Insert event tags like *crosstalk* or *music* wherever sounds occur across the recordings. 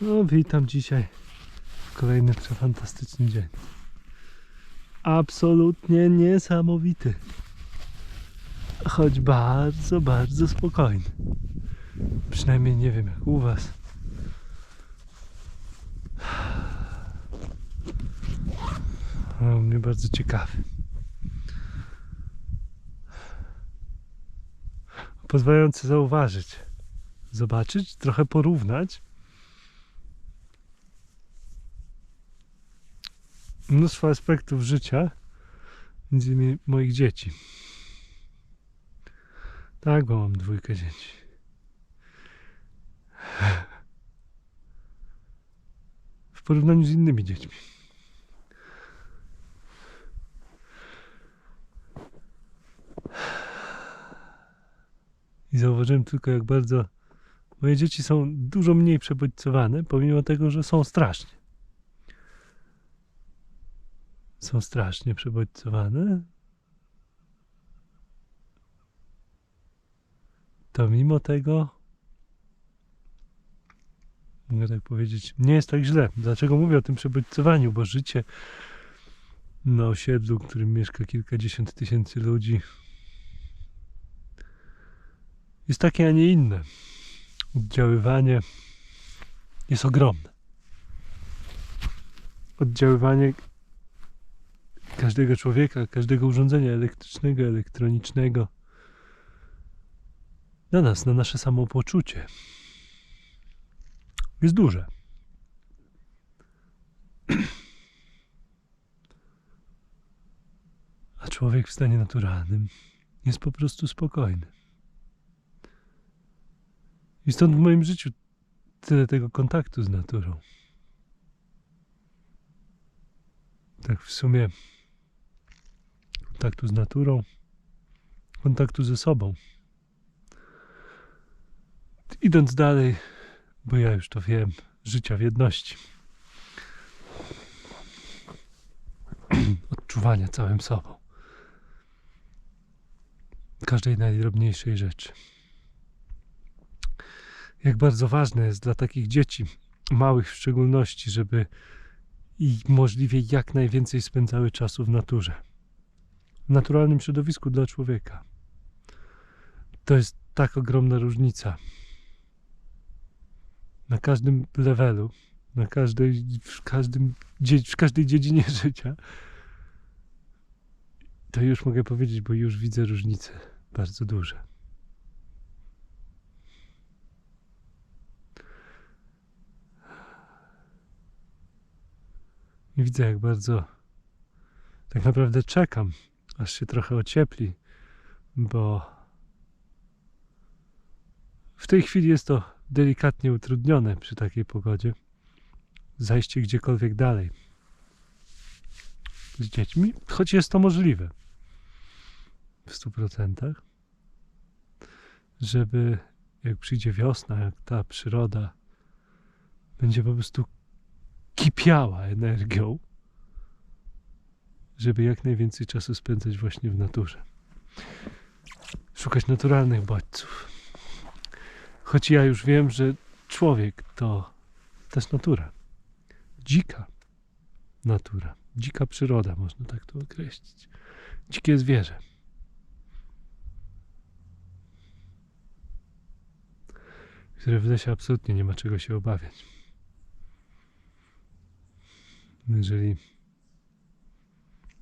No, witam dzisiaj. Kolejny przefantastyczny dzień. Absolutnie niesamowity. Choć bardzo, bardzo spokojny. Przynajmniej nie wiem jak u Was. U mnie bardzo ciekawy. Pozwalający zauważyć, zobaczyć, trochę porównać mnóstwo aspektów życia, między innymi moich dzieci. Tak, bo mam dwójkę dzieci. W porównaniu z innymi dziećmi. I zauważyłem tylko, jak bardzo moje dzieci są dużo mniej przebodźcowane, pomimo tego, że są strasznie. Są strasznie przebodźcowane. To mimo tego, mogę tak powiedzieć, nie jest tak źle. Dlaczego mówię o tym przebodźcowaniu? Bo życie na osiedlu, w którym mieszka kilkadziesiąt tysięcy ludzi, jest takie, a nie inne. Oddziaływanie jest ogromne. Oddziaływanie każdego człowieka, każdego urządzenia elektrycznego, elektronicznego na nas, na nasze samopoczucie jest duże. A człowiek w stanie naturalnym jest po prostu spokojny. I stąd w moim życiu tyle tego kontaktu z naturą. Tak w sumie kontaktu z naturą, kontaktu ze sobą. Idąc dalej, bo ja już to wiem, życia w jedności. Odczuwania całym sobą. Każdej najdrobniejszej rzeczy. Jak bardzo ważne jest dla takich dzieci, małych w szczególności, żeby i możliwie jak najwięcej spędzały czasu w naturze w naturalnym środowisku dla człowieka. To jest tak ogromna różnica. Na każdym levelu, na każdej, w, każdym, w każdej dziedzinie *laughs* życia. To już mogę powiedzieć, bo już widzę różnice bardzo duże. I widzę, jak bardzo tak naprawdę czekam aż się trochę ociepli, bo w tej chwili jest to delikatnie utrudnione przy takiej pogodzie. Zajście gdziekolwiek dalej z dziećmi, choć jest to możliwe w 100%, żeby jak przyjdzie wiosna, jak ta przyroda będzie po prostu kipiała energią, żeby jak najwięcej czasu spędzać właśnie w naturze. Szukać naturalnych bodźców. Choć ja już wiem, że człowiek to też natura. Dzika natura. Dzika przyroda, można tak to określić. Dzikie zwierzę. Które w lesie absolutnie nie ma czego się obawiać. Jeżeli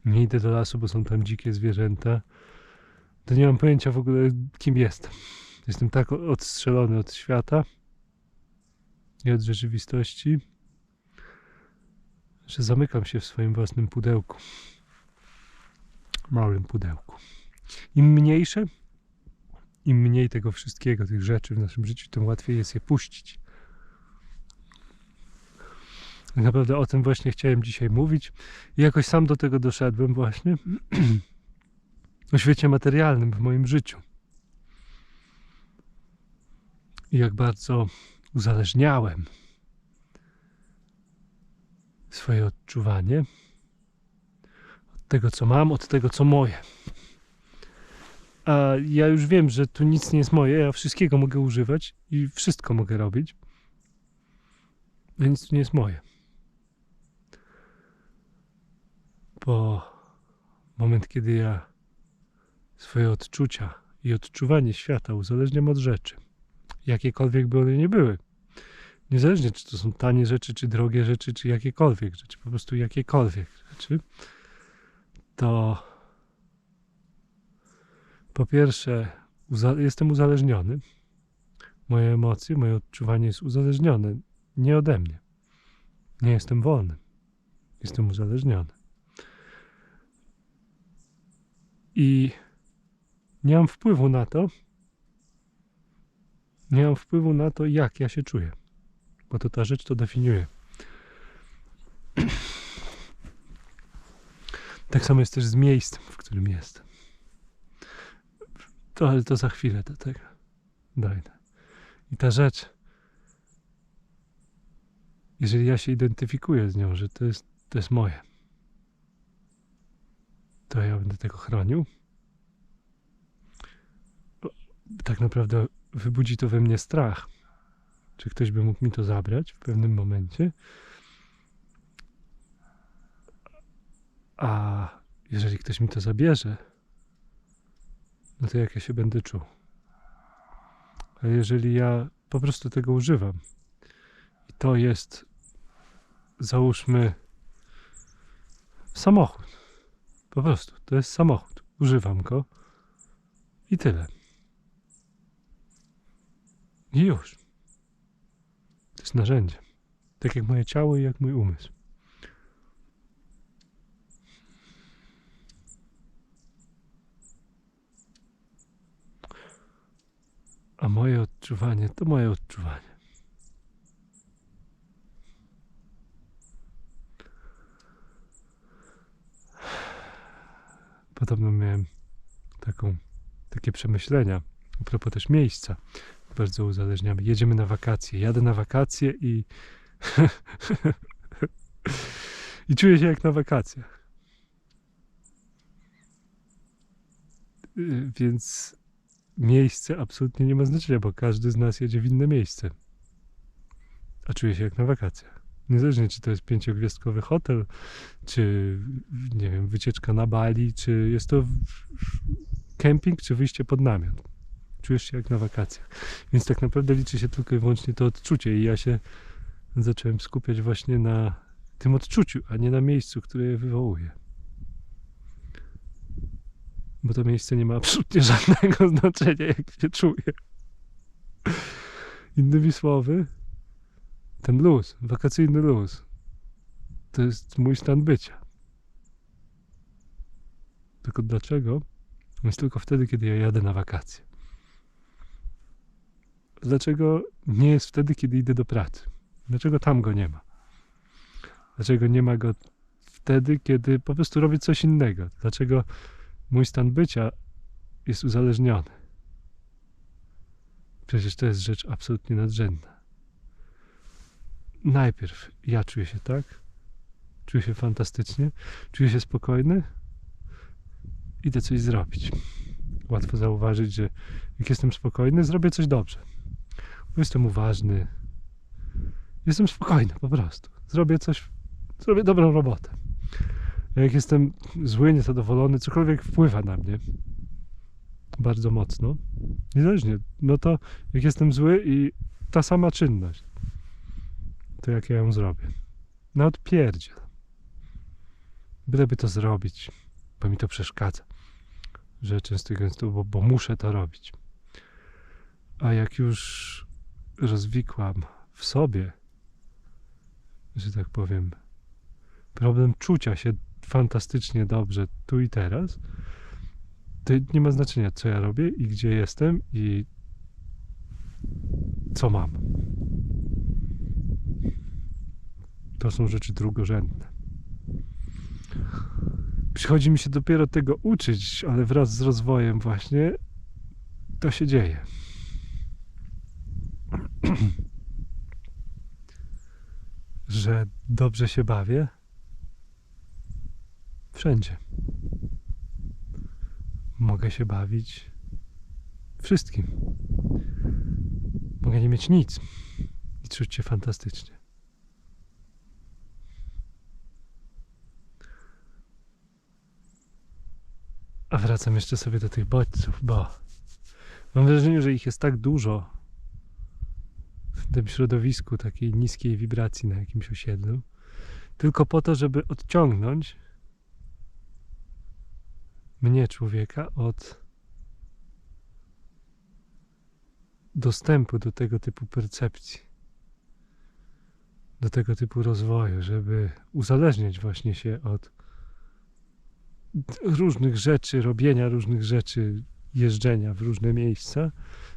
nie idę do lasu, bo są tam dzikie zwierzęta, to nie mam pojęcia w ogóle, kim jestem. Jestem tak odstrzelony od świata i od rzeczywistości, że zamykam się w swoim własnym pudełku. Małym pudełku. Im mniejsze, im mniej tego wszystkiego, tych rzeczy w naszym życiu, tym łatwiej jest je puścić. Tak naprawdę o tym właśnie chciałem dzisiaj mówić i jakoś sam do tego doszedłem właśnie *clears throat* o świecie materialnym w moim życiu. I jak bardzo uzależniałem swoje odczuwanie od tego, co mam, od tego, co moje. A ja już wiem, że tu nic nie jest moje, ja wszystkiego mogę używać i wszystko mogę robić. Nic tu nie jest moje. Bo moment, kiedy ja swoje odczucia i odczuwanie świata uzależniam od rzeczy, jakiekolwiek by one nie były, niezależnie czy to są tanie rzeczy, czy drogie rzeczy, czy jakiekolwiek rzeczy, po prostu jakiekolwiek rzeczy, to po pierwsze jestem uzależniony. Moje emocje, moje odczuwanie jest uzależnione nie ode mnie. Nie jestem wolny. Jestem uzależniony. I nie mam wpływu na to, nie mam wpływu na to, jak ja się czuję, bo to ta rzecz to definiuje. Tak samo jest też z miejscem, w którym jestem. To, ale to za chwilę do tego dojdę. I ta rzecz, jeżeli ja się identyfikuję z nią, że to jest, to jest moje, to ja będę tego chronił. Tak naprawdę wybudzi to we mnie strach. Czy ktoś by mógł mi to zabrać w pewnym momencie? A jeżeli ktoś mi to zabierze, no to jak ja się będę czuł? A jeżeli ja po prostu tego używam i to jest, załóżmy, samochód. Po prostu, to jest samochód. Używam go i tyle. I już. To jest narzędzie. Tak jak moje ciało i jak mój umysł. A moje odczuwanie to moje odczuwanie. Podobno miałem taką, takie przemyślenia a propos też miejsca. Bardzo uzależniamy. Jedziemy na wakacje. Jadę na wakacje i *laughs* i czuję się jak na wakacjach. Y, Więc miejsce absolutnie nie ma znaczenia, bo każdy z nas jedzie w inne miejsce. A czuje się jak na wakacjach. Niezależnie, czy to jest pięciogwiazdkowy hotel, czy nie wiem, wycieczka na Bali, czy jest to kemping, czy wyjście pod namiot. Czujesz się jak na wakacjach. Więc tak naprawdę liczy się tylko i wyłącznie to odczucie i ja się zacząłem skupiać właśnie na tym odczuciu, a nie na miejscu, które je wywołuje. Bo to miejsce nie ma absolutnie *laughs* żadnego znaczenia, jak się czuję. Innymi słowy, ten luz, wakacyjny luz, to jest mój stan bycia. Tylko dlaczego? Jest tylko wtedy, kiedy ja jadę na wakacje. Dlaczego nie jest wtedy, kiedy idę do pracy? Dlaczego tam go nie ma? Dlaczego nie ma go wtedy, kiedy po prostu robię coś innego? Dlaczego mój stan bycia jest uzależniony? Przecież to jest rzecz absolutnie nadrzędna. Najpierw ja czuję się tak, czuję się fantastycznie, czuję się spokojny, idę coś zrobić. Łatwo zauważyć, że jak jestem spokojny, zrobię coś dobrze. Bo jestem uważny, jestem spokojny po prostu. Zrobię coś, zrobię dobrą robotę. Jak jestem zły, niezadowolony, cokolwiek wpływa na mnie bardzo mocno, niezależnie, no to jak jestem zły i ta sama czynność, to jak ja ją zrobię? No odpierdziel. Byleby to zrobić, bo mi to przeszkadza. Że często gęsto, bo, bo muszę to robić. A jak już rozwikłam w sobie, że tak powiem, problem czucia się fantastycznie dobrze tu i teraz, to nie ma znaczenia, co ja robię i gdzie jestem i co mam. To są rzeczy drugorzędne. Przychodzi mi się dopiero tego uczyć, ale wraz z rozwojem właśnie to się dzieje. *clears throat* Że dobrze się bawię wszędzie. Mogę się bawić wszystkim. Mogę nie mieć nic i czuć się fantastycznie. A wracam jeszcze sobie do tych bodźców, bo mam wrażenie, że ich jest tak dużo w tym środowisku takiej niskiej wibracji na jakimś osiedlu, tylko po to, żeby odciągnąć mnie, człowieka, od dostępu do tego typu percepcji, do tego typu rozwoju, żeby uzależniać właśnie się od różnych rzeczy, robienia różnych rzeczy, jeżdżenia w różne miejsca,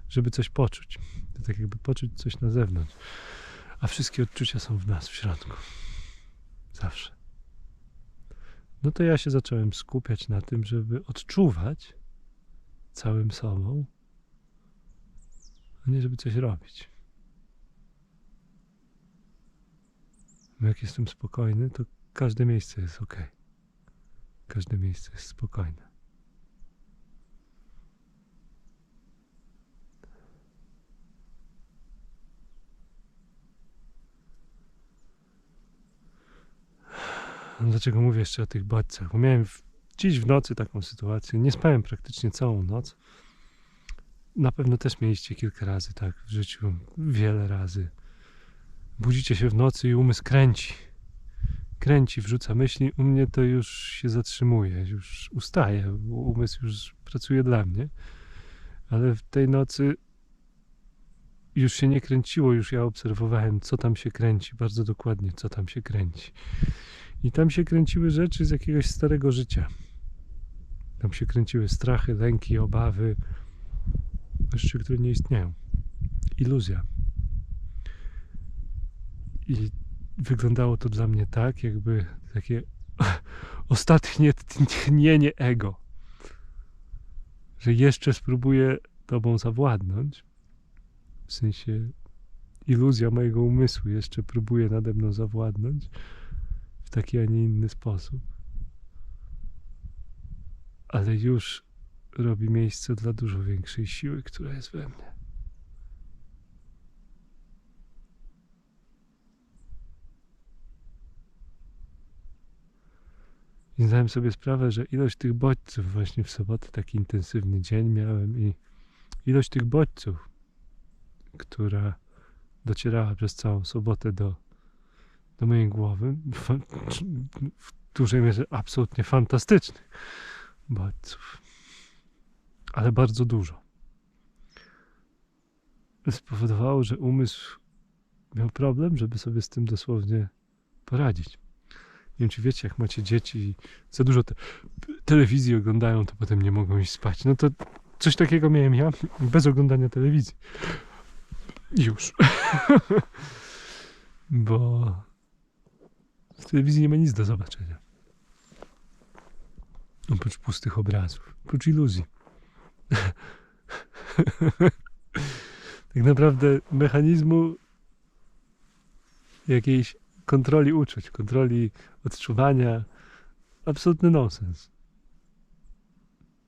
żeby coś poczuć. To tak jakby poczuć coś na zewnątrz. A wszystkie odczucia są w nas, w środku. Zawsze. No to ja się zacząłem skupiać na tym, żeby odczuwać całym sobą, a nie żeby coś robić. Jak jestem spokojny, to każde miejsce jest ok. Każde miejsce jest spokojne. Dlaczego mówię jeszcze o tych bodźcach? Bo miałem w, dziś w nocy taką sytuację. Nie spałem praktycznie całą noc. Na pewno też mieliście kilka razy tak w życiu, wiele razy. Budzicie się w nocy i umysł kręci. Kręci, wrzuca myśli. U mnie to już się zatrzymuje, już ustaje. Umysł już pracuje dla mnie. Ale w tej nocy już się nie kręciło, już ja obserwowałem, co tam się kręci, bardzo dokładnie, co tam się kręci. I tam się kręciły rzeczy z jakiegoś starego życia. Tam się kręciły strachy, lęki, obawy, rzeczy, które nie istnieją. Iluzja. I wyglądało to dla mnie tak, jakby takie *laughs* ostatnie tnienie ego. Że jeszcze spróbuję tobą zawładnąć. W sensie iluzja mojego umysłu jeszcze próbuje nade mną zawładnąć w taki, a nie inny sposób. Ale już robi miejsce dla dużo większej siły, która jest we mnie. I zdałem sobie sprawę, że ilość tych bodźców, właśnie w sobotę taki intensywny dzień miałem i ilość tych bodźców, która docierała przez całą sobotę do, do mojej głowy, w dużej mierze absolutnie fantastycznych bodźców, ale bardzo dużo. Spowodowało, że umysł miał problem, żeby sobie z tym dosłownie poradzić. Nie wiem, czy wiecie, jak macie dzieci za dużo te, telewizji oglądają, to potem nie mogą iść spać. No to coś takiego miałem ja, bez oglądania telewizji. Już. *laughs* Bo w telewizji nie ma nic do zobaczenia. Oprócz pustych obrazów, oprócz iluzji. *laughs* tak naprawdę mechanizmu jakiejś kontroli uczuć, kontroli odczuwania. Absolutny nonsens.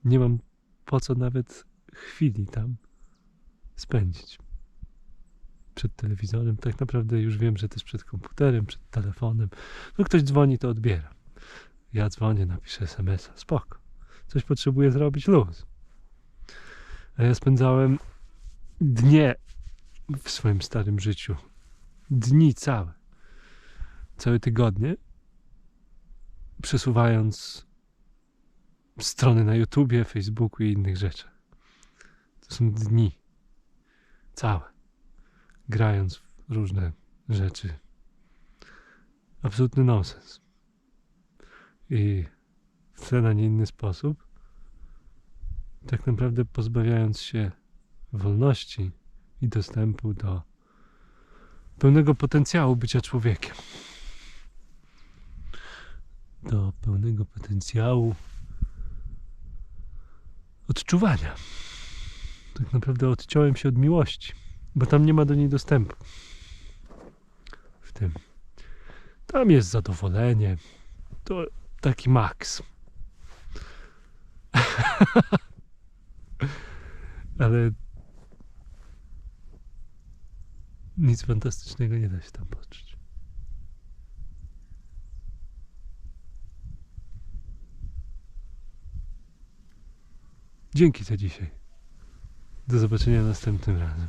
Nie mam po co nawet chwili tam spędzić. Przed telewizorem. Tak naprawdę już wiem, że też przed komputerem, przed telefonem. No ktoś dzwoni, to odbieram. Ja dzwonię, napiszę SMS-a. Spoko. Coś potrzebuję zrobić, luz. A ja spędzałem dnie w swoim starym życiu. Dni całe całe tygodnie, przesuwając strony na YouTubie, Facebooku i innych rzeczach. To są dni całe, grając w różne rzeczy. Absolutny nonsens. I w ten, a nie inny sposób, tak naprawdę pozbawiając się wolności i dostępu do pełnego potencjału bycia człowiekiem do pełnego potencjału odczuwania. Tak naprawdę odciąłem się od miłości, bo tam nie ma do niej dostępu. W tym. Tam jest zadowolenie. To taki maks. *laughs* Ale nic fantastycznego nie da się tam poczuć. Dzięki za dzisiaj. Do zobaczenia następnym razem.